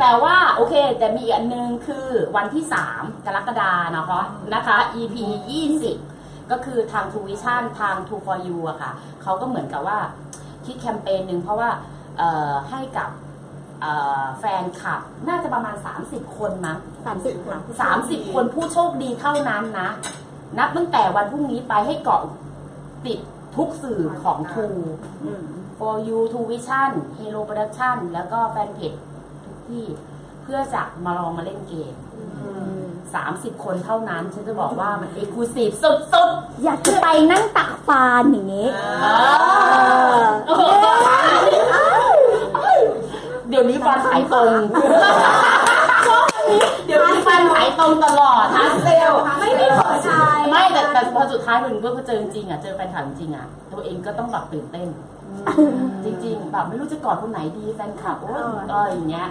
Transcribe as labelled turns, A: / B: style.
A: แต่ว่าโอเค แต่มีอีกอันนึงคือวันที่ 3 กรกฎานะคะนะคะ EP 20 ก็คือทาง True Vision ทาง True for You อะค่ะเขาก็เหมือนกับว่าคิดแคมเปญหนึ่งเพราะว่าเอ่อให้กับเอ่อแฟนคลับ น่าจะประมาณ 30 คนมั้ง
B: สามสิบคน
A: 30 คนผู้โชคดีเท่านั้นนะ นับตั้งแต่วันพรุ่งนี้ไปให้เกาะติดทุกสื่อของ True
B: อืม
A: for you to vision hero production แล้วก็แฟนเพจ ทุกที่เพื่อจะมาลองมาเล่นเกม30คนเท่านั้น ฉันจะบอกว่ามันเอกลูซีฟสุด
B: อยากจะไปนั่งตักฟานอย่างนี้
A: ๆเออเดี๋ยวนี้ฟันสายตรงเดี๋ยวนี้ฟันสายตรงตลอดนะเซล
B: ไม่ได้ขอชาย
A: ไม่แต่แต่พอสุดท้ายมันเมื่อเจอจริงๆอะเจอแฟนคลับจริงๆอะ ตัวเองก็ต้องแบบตื่นเต้น จริง ๆ แบบไม่รู้จะกอดคนไหนดีแฟนคลับโอ้ยเอออย่างเงี้ย